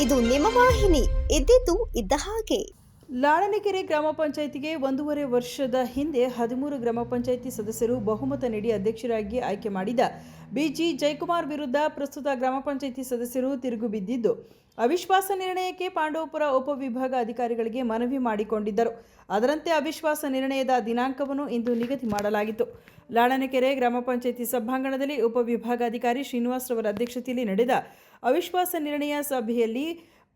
ಇದು ನಿಮ್ಮ ವಾಹಿನಿ. ಇದ್ದಿದ್ದು ಇದ್ದ ಹಾಗೆ. ಲಾಳನಕೆರೆ ಗ್ರಾಮ ಪಂಚಾಯಿತಿಗೆ ಒಂದೂವರೆ ವರ್ಷದ ಹಿಂದೆ ಹದಿಮೂರು ಗ್ರಾಮ ಪಂಚಾಯಿತಿ ಸದಸ್ಯರು ಬಹುಮತ ನೀಡಿ ಅಧ್ಯಕ್ಷರಾಗಿ ಆಯ್ಕೆ ಮಾಡಿದ ಬಿಜಿ ಜಯಕುಮಾರ್ ವಿರುದ್ಧ ಪ್ರಸ್ತುತ ಗ್ರಾಮ ಪಂಚಾಯಿತಿ ಸದಸ್ಯರು ತಿರುಗು ಬಿದ್ದಿದ್ದು, ಅವಿಶ್ವಾಸ ನಿರ್ಣಯಕ್ಕೆ ಪಾಂಡವಪುರ ಉಪವಿಭಾಗ ಅಧಿಕಾರಿಗಳಿಗೆ ಮನವಿ ಮಾಡಿಕೊಂಡಿದ್ದರು. ಅದರಂತೆ ಅವಿಶ್ವಾಸ ನಿರ್ಣಯದ ದಿನಾಂಕವನ್ನು ಇಂದು ನಿಗದಿ ಮಾಡಲಾಗಿತ್ತು. ಲಾಳನಕೆರೆ ಗ್ರಾಮ ಪಂಚಾಯಿತಿ ಸಭಾಂಗಣದಲ್ಲಿ ಉಪವಿಭಾಗಾಧಿಕಾರಿ ಶ್ರೀನಿವಾಸ್ ರವರ ಅಧ್ಯಕ್ಷತೆಯಲ್ಲಿ ನಡೆದ ಅವಿಶ್ವಾಸ ನಿರ್ಣಯ ಸಭೆಯಲ್ಲಿ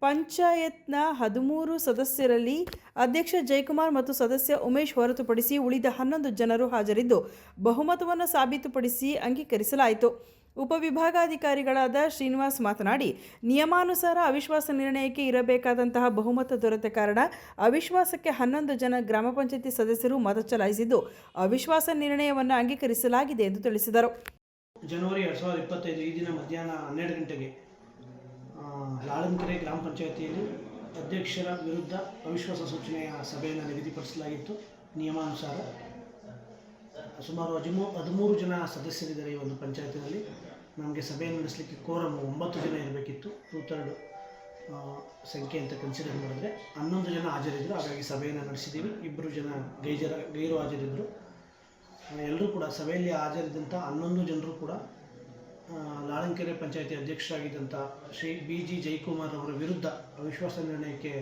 ಪಂಚಾಯತ್ನ ಹದಿಮೂರು ಸದಸ್ಯರಲ್ಲಿ ಅಧ್ಯಕ್ಷ ಜಯಕುಮಾರ್ ಮತ್ತು ಸದಸ್ಯ ಉಮೇಶ್ ಹೊರತುಪಡಿಸಿ ಉಳಿದ ಹನ್ನೊಂದು ಜನರು ಹಾಜರಿದ್ದು, ಬಹುಮತವನ್ನು ಸಾಬೀತುಪಡಿಸಿ ಅಂಗೀಕರಿಸಲಾಯಿತು. ಉಪವಿಭಾಗಾಧಿಕಾರಿಗಳಾದ ಶ್ರೀನಿವಾಸ್ ಮಾತನಾಡಿ, ನಿಯಮಾನುಸಾರ ಅವಿಶ್ವಾಸ ನಿರ್ಣಯಕ್ಕೆ ಇರಬೇಕಾದಂತಹ ಬಹುಮತ ದೊರೆತ ಕಾರಣ ಅವಿಶ್ವಾಸಕ್ಕೆ ಹನ್ನೊಂದು ಜನ ಗ್ರಾಮ ಪಂಚಾಯತಿ ಸದಸ್ಯರು ಮತ ಚಲಾಯಿಸಿದ್ದು, ಅವಿಶ್ವಾಸ ನಿರ್ಣಯವನ್ನು ಅಂಗೀಕರಿಸಲಾಗಿದೆ ಎಂದು ತಿಳಿಸಿದರು. ಜನವರಿ ಎರಡು ಸಾವಿರದ ಇಪ್ಪತ್ತೈದು ಈ ದಿನ ಮಧ್ಯಾಹ್ನ ಹನ್ನೆರಡು ಗಂಟೆಗೆ ಲಾಳನ್ಕೆರೆ ಗ್ರಾಮ ಪಂಚಾಯಿತಿಯಲ್ಲಿ ಅಧ್ಯಕ್ಷರ ವಿರುದ್ಧ ಅವಿಶ್ವಾಸ ಸೂಚನೆಯ ಸಭೆಯನ್ನು ನಿಗದಿಪಡಿಸಲಾಗಿತ್ತು. ನಿಯಮಾನುಸಾರ ಸುಮಾರು ಹದಿಮೂ, ಹದಿಮೂರು ಜನ ಸದಸ್ಯರಿದ್ದಾರೆ ಈ ಒಂದು ಪಂಚಾಯತಿನಲ್ಲಿ. ನಮಗೆ ಸಭೆಯನ್ನು ನಡೆಸಲಿಕ್ಕೆ ಕೋರಮ್ ಒಂಬತ್ತು ಜನ ಇರಬೇಕಿತ್ತು. ಟೂ ಥರ್ಡ್ ಸಂಖ್ಯೆ ಅಂತ ಕನ್ಸಿಡರ್ ಮಾಡಿದ್ರೆ ಹನ್ನೊಂದು ಜನ ಹಾಜರಿದ್ದರು ಹಾಗಾಗಿ ಸಭೆಯನ್ನು ನಡೆಸಿದ್ದೀವಿ ಇಬ್ಬರು ಜನ ಗೈಜರ, ಗೈರು ಹಾಜರಿದ್ದರು ಎಲ್ಲರೂ ಕೂಡ ಸಭೆಯಲ್ಲಿ ಹಾಜರಿದ್ದಂಥ ಹನ್ನೊಂದು ಜನರು ಕೂಡ ಲಾಳಂಕೆರೆ ಪಂಚಾಯಿತಿ ಅಧ್ಯಕ್ಷರಾಗಿದ್ದಂಥ ಶ್ರೀ ಬಿ ಜಿ ಜಯಕುಮಾರ್ ಅವರ ವಿರುದ್ಧ ಅವಿಶ್ವಾಸ ನಿರ್ಣಯಕ್ಕೆ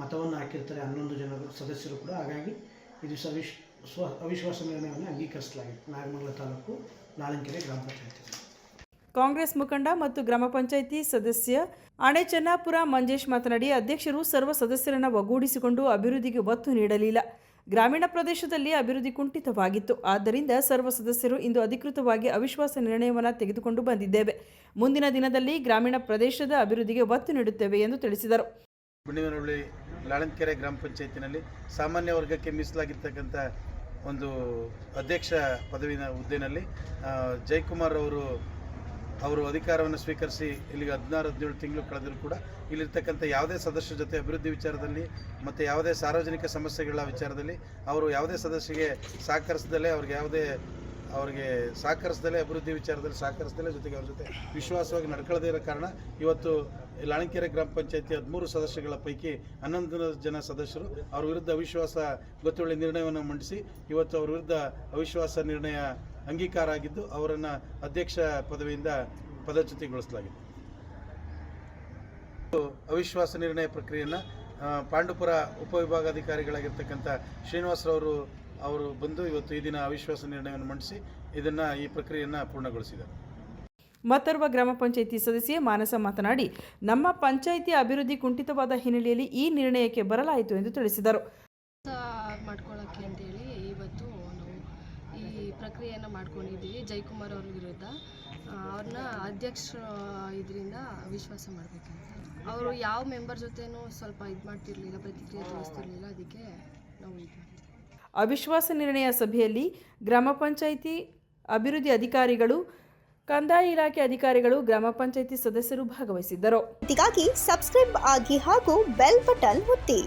ಮತವನ್ನು ಹಾಕಿರ್ತಾರೆ ಹನ್ನೊಂದು ಜನ ಸದಸ್ಯರು ಕೂಡ. ಹಾಗಾಗಿ ಇದು ಸವಿಶ್, ಸ್ವ, ಅವಿಶ್ವಾಸ ನಿರ್ಣಯವನ್ನು ಅಂಗೀಕರಿಸಲಾಗಿದೆ. ನಾಗಮಂಗಲ ತಾಲೂಕು ಲಾಳಂಕೆರೆ ಗ್ರಾಮ ಪಂಚಾಯತಿ. ಕಾಂಗ್ರೆಸ್ ಮುಖಂಡ ಮತ್ತು ಗ್ರಾಮ ಪಂಚಾಯಿತಿ ಸದಸ್ಯ ಆಣೆ ಚೆನ್ನಾಪುರ ಮಂಜೇಶ್ ಮಾತನಾಡಿ, ಅಧ್ಯಕ್ಷರು ಸರ್ವ ಸದಸ್ಯರನ್ನು ಒಗ್ಗೂಡಿಸಿಕೊಂಡು ಅಭಿವೃದ್ಧಿಗೆ ಒತ್ತು ನೀಡಲಿಲ್ಲ. ಗ್ರಾಮೀಣ ಪ್ರದೇಶದಲ್ಲಿ ಅಭಿವೃದ್ಧಿ ಕುಂಠಿತವಾಗಿತ್ತು. ಆದ್ದರಿಂದ ಸರ್ವ ಸದಸ್ಯರು ಇಂದು ಅಧಿಕೃತವಾಗಿ ಅವಿಶ್ವಾಸ ನಿರ್ಣಯವನ್ನು ತೆಗೆದುಕೊಂಡು ಬಂದಿದ್ದೇವೆ. ಮುಂದಿನ ದಿನದಲ್ಲಿ ಗ್ರಾಮೀಣ ಪ್ರದೇಶದ ಅಭಿವೃದ್ಧಿಗೆ ಒತ್ತು ನೀಡುತ್ತೇವೆ ಎಂದು ತಿಳಿಸಿದರು. ಗುಂಡಿನಹಳ್ಳಿ ಲಾಳಂತಕೆರೆ ಗ್ರಾಮ ಪಂಚಾಯತಿನಲ್ಲಿ ಸಾಮಾನ್ಯ ವರ್ಗಕ್ಕೆ ಮೀಸಲಾಗಿರ್ತಕ್ಕಂಥ ಒಂದು ಅಧ್ಯಕ್ಷ ಪದವಿನ ಹುದ್ದೆನಲ್ಲಿ ಜಯಕುಮಾರ್ ಅವರು ಅವರು ಅಧಿಕಾರವನ್ನು ಸ್ವೀಕರಿಸಿ ಇಲ್ಲಿಗೆ ಹದಿನಾರು, ಹದಿನೇಳು ತಿಂಗಳು ಕಳೆದರೂ ಕೂಡ ಇಲ್ಲಿರ್ತಕ್ಕಂಥ ಯಾವುದೇ ಸದಸ್ಯರ ಜೊತೆ ಅಭಿವೃದ್ಧಿ ವಿಚಾರದಲ್ಲಿ ಮತ್ತು ಯಾವುದೇ ಸಾರ್ವಜನಿಕ ಸಮಸ್ಯೆಗಳ ವಿಚಾರದಲ್ಲಿ ಅವರು ಯಾವುದೇ ಸದಸ್ಯರಿಗೆ ಸಹಕರಿಸದಲ್ಲೇ ಅವ್ರಿಗೆ ಯಾವುದೇ, ಅವರಿಗೆ ಸಹಕರಿಸದಲ್ಲೇ ಅಭಿವೃದ್ಧಿ ವಿಚಾರದಲ್ಲಿ ಸಹಕರಿಸದಲ್ಲೇ ಜೊತೆಗೆ ಅವ್ರ ಜೊತೆ ವಿಶ್ವಾಸವಾಗಿ ನಡ್ಕೊಳ್ಳದೇ ಇರೋ ಕಾರಣ ಇವತ್ತು ಲಾಣಿಕೆರೆ ಗ್ರಾಮ ಪಂಚಾಯತಿ ಹದಿಮೂರು ಸದಸ್ಯಗಳ ಪೈಕಿ ಹನ್ನೊಂದು ಜನ ಸದಸ್ಯರು ಅವ್ರ ವಿರುದ್ಧ ಅವಿಶ್ವಾಸ ಗೊತ್ತುವಳಿ ನಿರ್ಣಯವನ್ನು ಮಂಡಿಸಿ ಇವತ್ತು ಅವ್ರ ವಿರುದ್ಧ ಅವಿಶ್ವಾಸ ನಿರ್ಣಯ ಅಂಗೀಕಾರ ಆಗಿದ್ದು ಅವರನ್ನು ಅಧ್ಯಕ್ಷ ಪದವಿಯಿಂದ ಪದಚ್ಯುತಿಗೊಳಿಸಲಾಗಿದೆ. ಅವಿಶ್ವಾಸ ನಿರ್ಣಯ ಪ್ರಕ್ರಿಯೆಯನ್ನು ಪಾಂಡುಪುರ ಉಪವಿಭಾಗಾಧಿಕಾರಿಗಳಾಗಿರ್ತಕ್ಕಂಥ ಶ್ರೀನಿವಾಸರವರು ಅವರು ಬಂದು ಇವತ್ತು ಈ ದಿನ ಅವಿಶ್ವಾಸ ನಿರ್ಣಯವನ್ನು ಮಂಡಿಸಿ ಇದನ್ನು ಈ ಪ್ರಕ್ರಿಯೆಯನ್ನು ಪೂರ್ಣಗೊಳಿಸಿದರು ಮತ್ತರ್ವ ಗ್ರಾಮ ಪಂಚಾಯಿತಿ ಸದಸ್ಯೆ ಮಾನಸ ಮಾತನಾಡಿ ನಮ್ಮ ಪಂಚಾಯಿತಿ ಅಭಿವೃದ್ಧಿ ಕುಂಠಿತವಾದ ಹಿನ್ನೆಲೆಯಲ್ಲಿ ಈ ನಿರ್ಣಯಕ್ಕೆ ಬರಲಾಯಿತು ಎಂದು ತಿಳಿಸಿದರು. ಮಾಡ್ಕೊಳ್ಳೋಕ್ಕೆ ಅಂತೇಳಿ ಪ್ರಕ್ರಿಯೆಯನ್ನು ಮಾಡ್ಕೊಂಡಿದ್ದೀವಿ ಜೈಕುಮಾರ್ ಅವ್ರ ವಿರುದ್ಧ. ಅವ್ರನ್ನ ಅಧ್ಯಕ್ಷ ಇದರಿಂದ ವಿಶ್ವಾಸ ಮಾಡಬೇಕಂತ. ಅವರು ಯಾವ ಮೆಂಬರ್ ಜೊತೆನೂ ಸ್ವಲ್ಪ ಇದು ಮಾಡ್ತಿರ್ಲಿಲ್ಲ ಪ್ರತಿಕ್ರಿಯೆ ತೋರಿಸ್ತಿರ್ಲಿಲ್ಲ ಅದಕ್ಕೆ ನಾವು ಇದು ಅವಿಶ್ವಾಸ ನಿರ್ಣಯ ಸಭೆಯಲ್ಲಿ ಗ್ರಾಮ ಪಂಚಾಯಿತಿ ಅಭಿವೃದ್ಧಿ ಅಧಿಕಾರಿಗಳು ಕಂದಾಯ ಇಲಾಖೆ ಅಧಿಕಾರಿಗಳು ಗ್ರಾಮ ಪಂಚಾಯಿತಿ ಸದಸ್ಯರು ಭಾಗವಹಿಸಿದ್ದರು. ಇದಕ್ಕಾಗಿ ಸಬ್ಸ್ಕ್ರೈಬ್ ಆಗಿ ಹಾಗೂ ಬೆಲ್ ಬಟನ್ ಒತ್ತಿ.